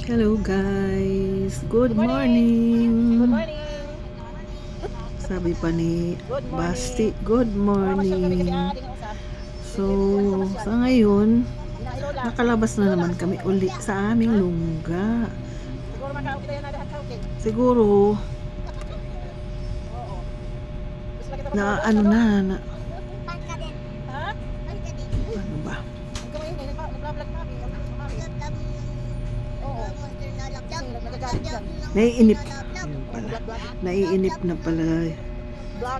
Hello guys, good morning. Good morning. Sabi pa ni morning. Basti, good morning. So, sa ngayon, nakalabas na naman kami uli sa aming lungga. Siguro na ano na, na Naiinip. Pala. Naiinip na pala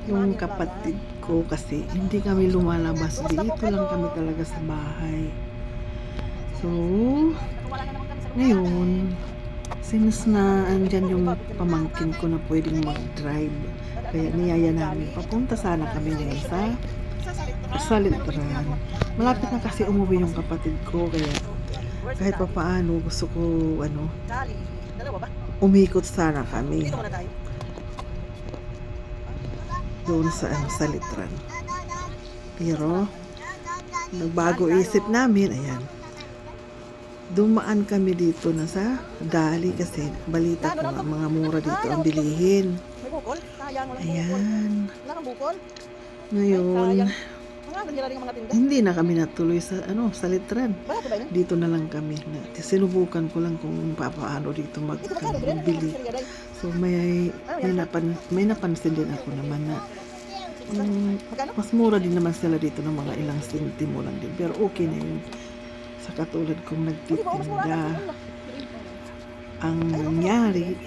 yung kapatid ko kasi hindi kami lumalabas. Dito lang kami talaga sa bahay. So, sa Ngayon, since na andyan yung pamangkin ko na pwedeng mag-drive, kaya niyaya namin, papunta sana kami ngayon sa Salitran. Malapit na kasi umuwi yung kapatid ko, kaya kahit pa paano gusto ko, ano? Umikot sana kami. Doon sa ano, Salitran. Pero, nagbago isip namin, ayan, dumaan kami dito na sa Dali kasi balita ko nga, mga mura dito ang bilihin. Ayan. Ngayon, Hindi na kami natuloy sa ano, sa litran. Dito na lang kami. Na, sinubukan ko lang kung papaano dito magbili. So may may, napan, may napansin din ako naman na Magkano? mas mura din naman sila dito ng mga ilang sentimo lang din. Pero okay na yun. Sa katulad kong nagtitinda, ang nangyari,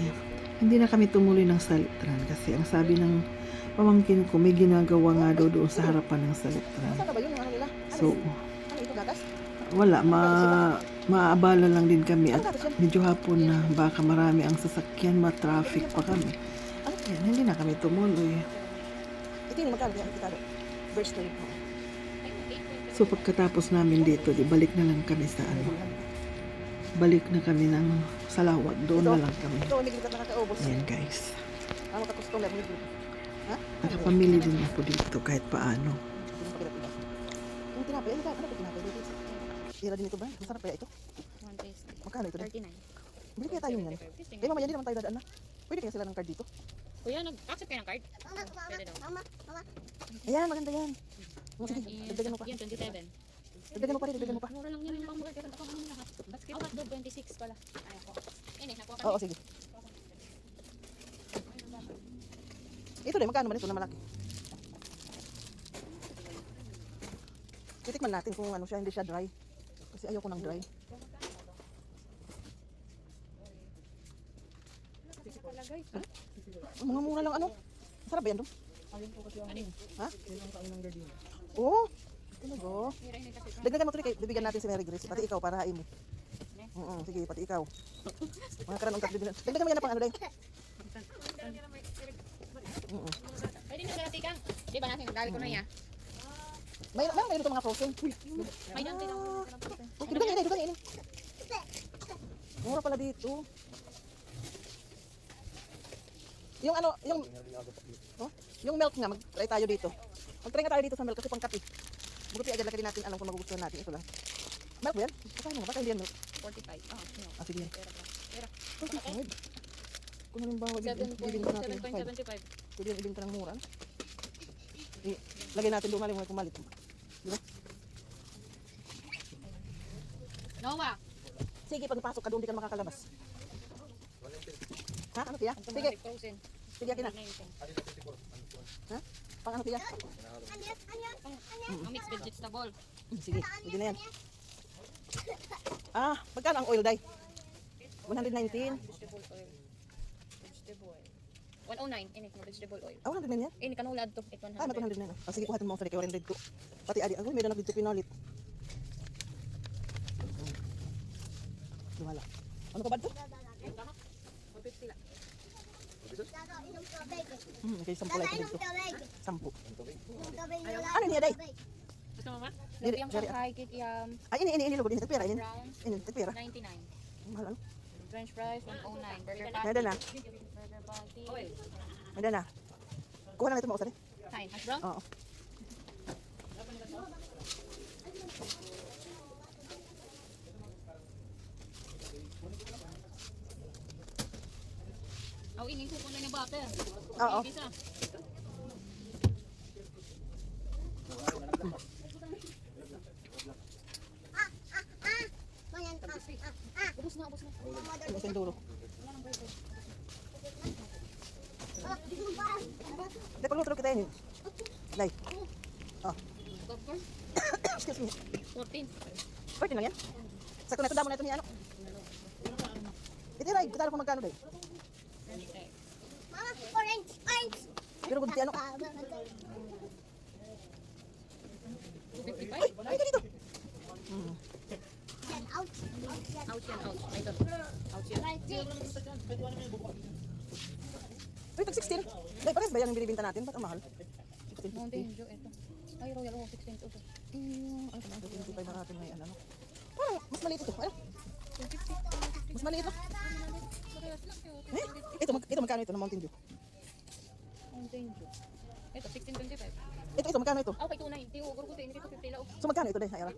hindi na kami tumuloy ng salitran kasi ang sabi ng pamangkin ko may ginagawa nga daw doon sa harapan ng? Yung ano? Ano So? Ano ito gatas? wala, ma maabala lang din kami Ano at yan? medyo hapon na baka marami ang sasakyan, ma-traffic pa kami. Ano? Ayan, hindi na kami tumuloy. Ito yun, magkano? Ito Burst na yun. So pagkatapos namin dito, di balik na lang kami sa ano, balik na kami ng salawat, doon na lang kami. Ayan guys, Ano mo dito? Ha? Nakapamili din ako dito kahit paano. Yung tinapay, ano ka? Ano ba tinapay? Tira din ito ba? Masarap kaya ito? Magkano ito? 39. Bili kaya tayo niyan. Eh, mamaya hindi naman tayo dadaan na. Pwede kaya sila ng card dito? Kuya, nag-accept kayo ng card? Pwede daw. Ayan, maganda yan. Oh, sige, Yan, dagdagan mo pa. Yan, 27. Dagdagan mo pa rin, dagdagan mo pa. Mura lang yan yung pang-mura. Pero ako naman lahat. Basket. Oh, hotdog, 26 pala. Ay, ako. Ini, nakuha ka. Oo, sige. Ito din, magkano man ito na malaki? Titikman natin kung ano siya, hindi siya dry. Kasi ayoko ng dry. Oh, mga mura lang ano. Sarap ba yan doon? Ha? Oo. Talaga. Dagdagan mo tuloy kay bibigyan natin si Mary Grace. Pati ikaw para hain mo. Oo, sige, pati ikaw. Mga karan ungkat bibigyan. Dagdagan mo yan na pang ano dahil. Oo. Pwede na garati kang. Di ba natin, galit ko na yan. May may may mga frozen. May dante lang. Okay, dito yan, dito yan. Mura pala dito. Yung ano, yung oh, yung milk nga, mag-try tayo dito. Mag-try nga tayo dito sa milk kasi pang kape. Buti agad lang natin alam kung magugustuhan natin ito lang. Milk ba yan? Baka mo, baka hindi yan milk. 45. Ah, no. Ah, sige. Pera. Pera. Okay. Kung halimbawa, bibinta natin yung 5. 7.75. Pwede ibinta ng mura. I, lagay natin doon maling kung malit. Noah. Sige, pagpasok ka doon, di ka makakalabas. Ha? Ano kaya? Sige, sige, akin na. Pang ano kaya? Ang mixed vegetable. Hmm, Sige, pwede na yan. Ah, magkano ang oil dye? 119. Vegetable oil. Vegetable oil. 109. Ini, nga vegetable oil. Ah, 100 na yan? Ini, kanulad to. 800. Ah, mag 100 na yan. Ah, sige, kuhatin mo sa kay 100 ko. Pati adi, ako meron ako dito pinalit. Wala. Ano ka ba ito? Hmm, okay, sampu lang ito dito. Sampu. Ano niya, day? Gusto mo ba? Dili, Lumpiang dili. Shanghai, kikiam, Ay, ini, ini, ini, lugod. Ini, tagpira, ini. Ini, tagpira. 99. Mahal, ano? French fries, 109. Burger patty. na konti. Oil. Na. Kuha lang ito mga usari. Kain, hash brown? Oo. Oh, ini kukunin ni butter. Oo. Ibisa. Popcorn. excuse me. 14. 14 lang yan? Sakto na ito, damo na ito ni ano. Itiray, kita ko magkano day. Mama, orange, orange. Pero kung di ano. 55. Ay, ay. Hmm. Yan, out. Out yan. Yan, ouch. Ito. Ouch yan. Right. Uy, tag 16. Day, pares ba yan ang binibinta natin? Ba't ang mahal? 16. Mountain Dew, ito. Ay, Royal oh, 16 ito. Hmm, ano ba? 25 na natin may ano. no? Parang mas maliit ito. Ano? Mas maliit lang. Eh, ito, mag, ito magkano ito ng Mountain Dew? Mountain Dew. Ito, 1625. Ito, ito, magkano ito? Okay, tunay. Tiyo, gurgo ini dito 50 lao. So magkano ito day? Ayara.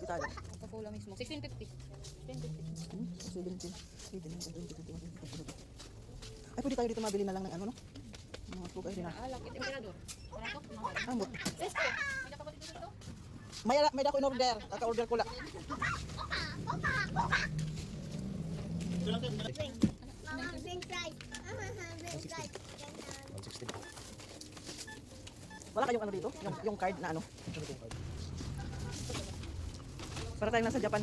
Kita tayo. Sa pula mismo. 1650. 1650. Hmm, 17. 18, 19, 20, 21, 22. Ay, pwede tayo dito mabili na lang ng ano, no? Mga tugay na. Ambot. May? May, dako in order. Kaka-order ko lang. Mama, big fry. Mama, big fry. Wala kayong ano dito? Yung, yung card na ano? Para tayo nasa Japan.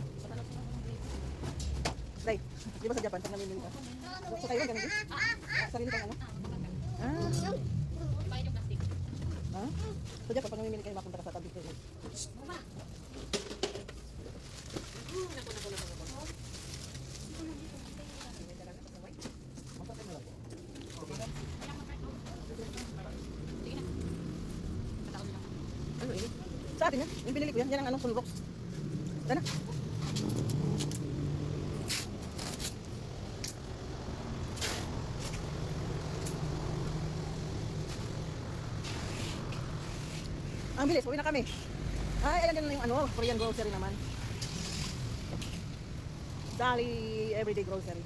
Day, di ba sa Japan pag namimili ka? So, so kayo din? Sarili kang ano? Ah, yung plastic. ha? Sa Japan pag namimili kayo, mapunta ka sa tabi ko. Ano ini? Sa atin yan. Yung binili ko yan. Yan ang ano, sunrocks. Yan na. Ang bilis, uwi na kami. Ay, din na yung ano, Korean grocery naman. Dali everyday grocery.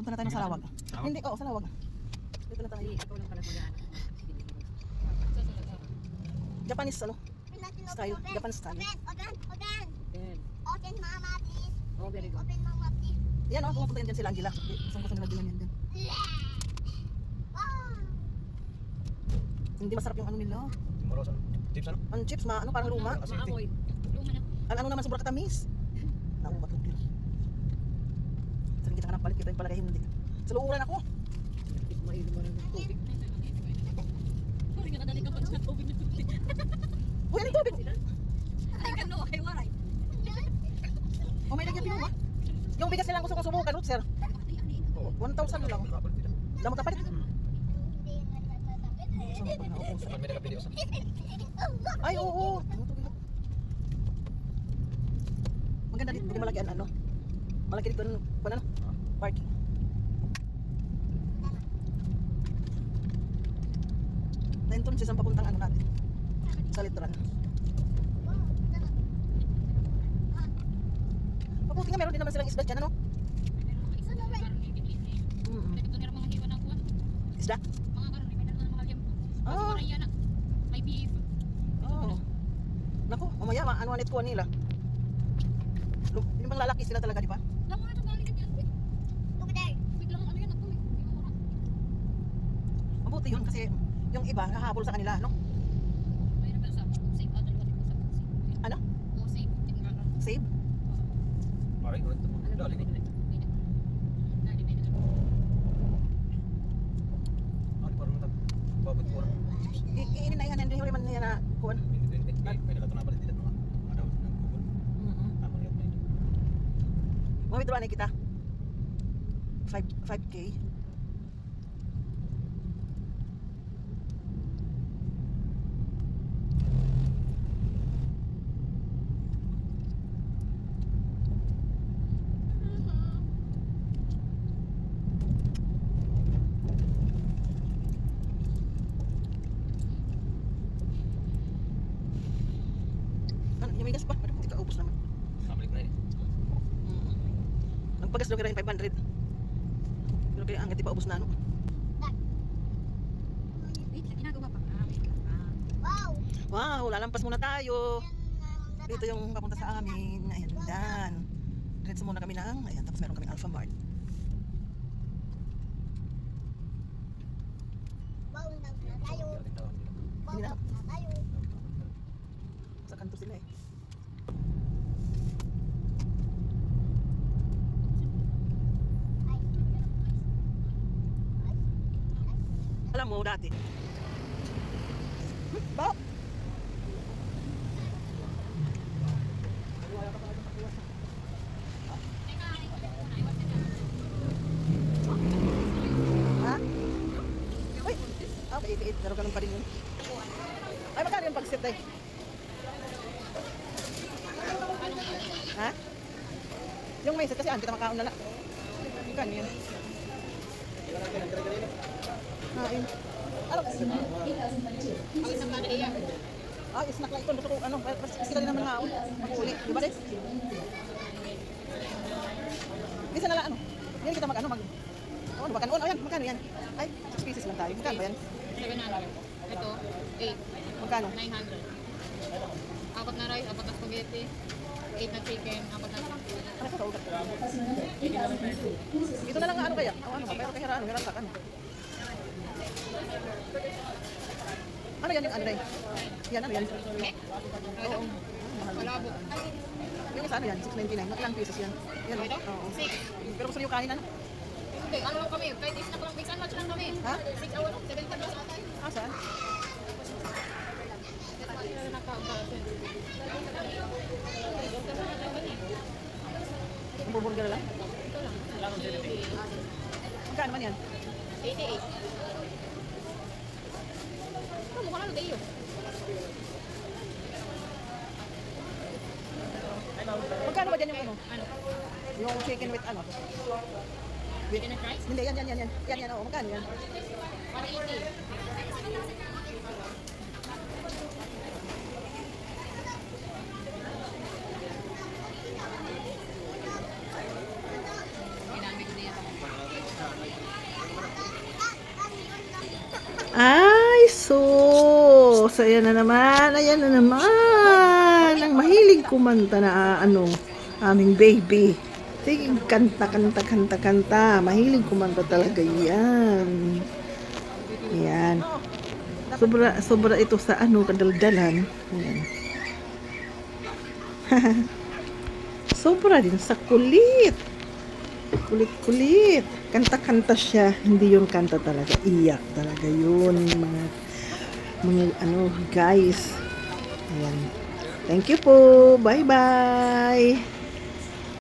Punta na tayo ng Sarawag. Hindi, oo, Sarawag. Dito na tayo. Ikaw lang pala mag-ano. Japanese ano? Style, Japan style. Open, open, open. Open, mama, please. oh, very good. Open, mama, please. Yan oh, pumunta yan dyan sila Angela. Saan gusto nila bilan yan dyan? Ah. Hindi masarap yung ano nila. Timorosan. Chips ano? Ang chips, ma, ano, parang luma. Maamoy. Luma na. Ang ano naman, sobrang katamis. Naumat lang din. Sabi kita ka ng palit, kita yung palagay hindi. Sa luuran ako. Mahilig mo ng tubig. Sorry nga, kadali ka pa sa tubig na tubig. Uy, ano tubig? Ay, kano, ay waray. O may lagyan pinuma. Yung bigas nilang gusto kong subukan, Utser. 1,000 lang. Nakapalit dito. Damo tapalit. Hindi na natatapit. Saan pa nauusan? Pag may nakapili ko sa... Ay, oo. Maganda dito, hindi malaki ang ano. Malaki dito, ano, ano, parking. Na entrance isang papuntang ano natin. Sa litran. Mabuti nga meron din naman silang isda dyan, ano? Mm. Mga. Isda? Mga karon, may dala ng mga Ah. Kasi yan May beef. Oo. Naku, mamaya, ma- ano ang kuha nila? Yung bang lalaki sila talaga, di ba? Lang na galing yan. Over there. Biglang ano yan ako. eh. Mabuti yun kasi yung iba, nahabol sa kanila, no? Mayroon pala sa safe out. Ano ba sa? Ano? Oh, safe. Save? Maray, ulit ito. Dali ko. Mawithdraw na kita. 5, 5K. Ano, yung may gas pa? Ano, hindi ka ubos naman. Magpagas daw kaya 500. Pero kaya ang di pa ubos na ano. Wait, lang, ginagawa pa. Ah. Ah. Wow. Wow, lalampas muna tayo. Dito yung papunta sa amin. Ayan, dan. Diretso muna kami ng, ayan, tapos meron kaming Alpha Mart. Wow, na tayo. Wow, na tayo. Sa kanto sila eh. Mo dati. Hmm, Ba? Ha? Uy! Ah, maiit-iit. Meron ganun pa rin yun. Ay, magkano yung pag-sit ay? Ha? Yung may set kasi ang kita makaon na lang. Magkano yun? Kain. Alam ko. Ah, snack lang ito. Gusto ko, ano, mas sila din naman haon. Makuli. Di ba din? Bisa na lang, ano. Yan kita mag, ano, mag, oh, ano ba, kanon? Oh, yan, magkano yan? Ay, 6 pieces lang tayo. Magkano ba yan? 700. Ito, 8. Magkano? 900. Apat na rice, apat na spaghetti, 8 na chicken, apat na Ano sa ugat? Ito na lang ano kaya? Oh, ano ba? Pero kaya ano, meron ano? Ano yan yung yun? Yan, ano yan? Oo. Malabo. Yung isa ano yan? 699. Magkailang pieces yan? Yan, Ito? oo. 6. Pero gusto niyo kanin ano? Hindi, ano lang kami, kahit snack lang, mix and match lang kami. Ha? 6 hour, 70 plus ata. Ah, saan? Ang burger lang? Magkano man yan? 88. Oh, mukha lang tayo. Magkano ba dyan yung ano? Ano? Yung chicken with ano? Chicken and rice? Hindi, yan, yan, yan. Yan, yan, yan. Oh, magkano yan? 180. Ginamit ko na yan. Ay, so, ayan na naman, ayan na naman. Ang mahilig kumanta na ah, ano, aming baby. Sige, kanta, kanta, kanta, kanta. Mahilig kumanta talaga yan. Yan. Sobra, sobra ito sa ano, kadaldalan. Yan. sobra din sa kulit. Kulit-kulit. Kanta-kanta siya. Hindi yun kanta talaga. Iyak talaga yun. Mga, mga ano, guys. Ayan. Thank you po. Bye-bye.